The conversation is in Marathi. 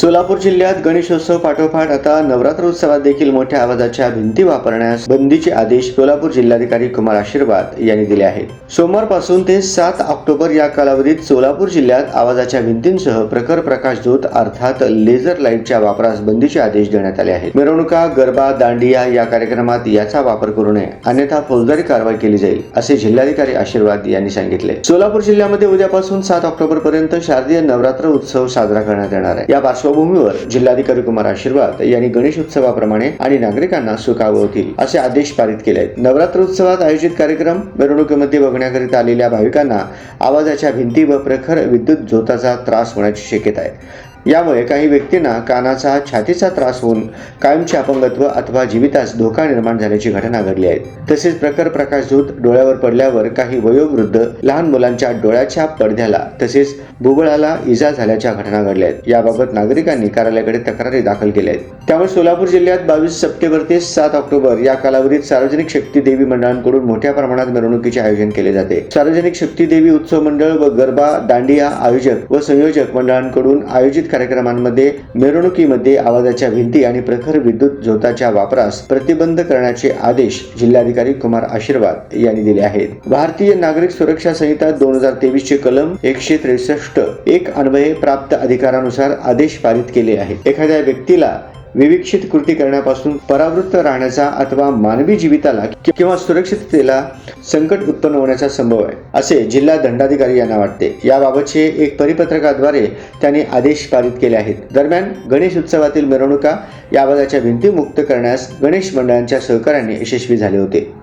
सोलापूर जिल्ह्यात गणेशोत्सव पाठोपाठ आता नवरात्र उत्सवात देखील मोठ्या आवाजाच्या भिंती वापरण्यास बंदीचे आदेश सोलापूर जिल्हाधिकारी कुमार आशीर्वाद यांनी दिले आहेत. सोमवारपासून ते सात ऑक्टोबर या कालावधीत सोलापूर जिल्ह्यात आवाजाच्या भिंतींसह प्रखर प्रकाशझोत अर्थात लेझर लाईटच्या वापरास बंदीचे आदेश देण्यात आले आहेत. मिरवणुका गरबा दांडिया या कार्यक्रमात याचा वापर करू नये. अन्यथा फौजदारी कारवाई केली जाईल असे जिल्हाधिकारी आशीर्वाद यांनी सांगितले. सोलापूर जिल्ह्यामध्ये उद्यापासून सात ऑक्टोबर पर्यंत शारदीय नवरात्र उत्सव साजरा करण्यात येणार आहे. या पार्श्वभूमीवर जिल्हाधिकारी कुमार आशीर्वाद यांनी गणेश उत्सवाप्रमाणे आणि नागरिकांना सुखावतील असे आदेश पारित केले आहेत. नवरात्र उत्सवात आयोजित कार्यक्रम मिरवणुकीमध्ये बघण्याकरिता आलेल्या भाविकांना आवाजाच्या भिंती व प्रखर विद्युत झोताचा त्रास होण्याची शक्यता आहे. यामुळे काही व्यक्तींना कानाचा छातीचा त्रास होऊन कायमचे अपंगत्व अथवा जीवितास धोका निर्माण झाल्याची घटना घडली आहे. तसेच प्रखर प्रकाशधूत डोळ्यावर पडल्यावर काही वयोवृद्ध लहान मुलांच्या डोळ्याच्या पडद्याला तसेच भूगोळाला इजा झाल्याच्या घटना घडल्या आहेत. याबाबत नागरिकांनी कार्यालयाकडे तक्रारी दाखल केल्या आहेत. त्यामुळे सोलापूर जिल्ह्यात बावीस सप्टेंबर ते सात ऑक्टोबर या कालावधीत सार्वजनिक शक्ती देवी मंडळांकडून मोठ्या प्रमाणात मिरवणुकीचे आयोजन केले जाते. सार्वजनिक शक्ती देवी उत्सव मंडळ व गरबा दांडिया आयोजक व संयोजक मंडळांकडून आयोजित कार्यक्रमांमध्ये मिरवणुकीमध्ये आवाजाच्या भिंती आणि प्रखर विद्युत झोताच्या वापरास प्रतिबंध करण्याचे आदेश जिल्हाधिकारी कुमार आशीर्वाद यांनी दिले आहेत. भारतीय नागरिक सुरक्षा संहिता दोन हजार तेवीस चे कलम एकशे त्रेसष्ट एक अन्वये प्राप्त अधिकारानुसार आदेश पारित केले आहेत. एखाद्या व्यक्तीला विविक्षित कृती करण्यापासून परावृत्त राहण्याचा अथवा मानवी जीविताला किंवा सुरक्षिततेला संकट उत्पन्न होण्याचा संभव आहे असे जिल्हा दंडाधिकारी यांना वाटते. याबाबतचे एक परिपत्रकाद्वारे त्यांनी आदेश पारित केले आहेत. दरम्यान गणेश उत्सवातील मिरवणुका या भिंती मुक्त करण्यास गणेश मंडळांच्या सहकार्याने यशस्वी झाले होते.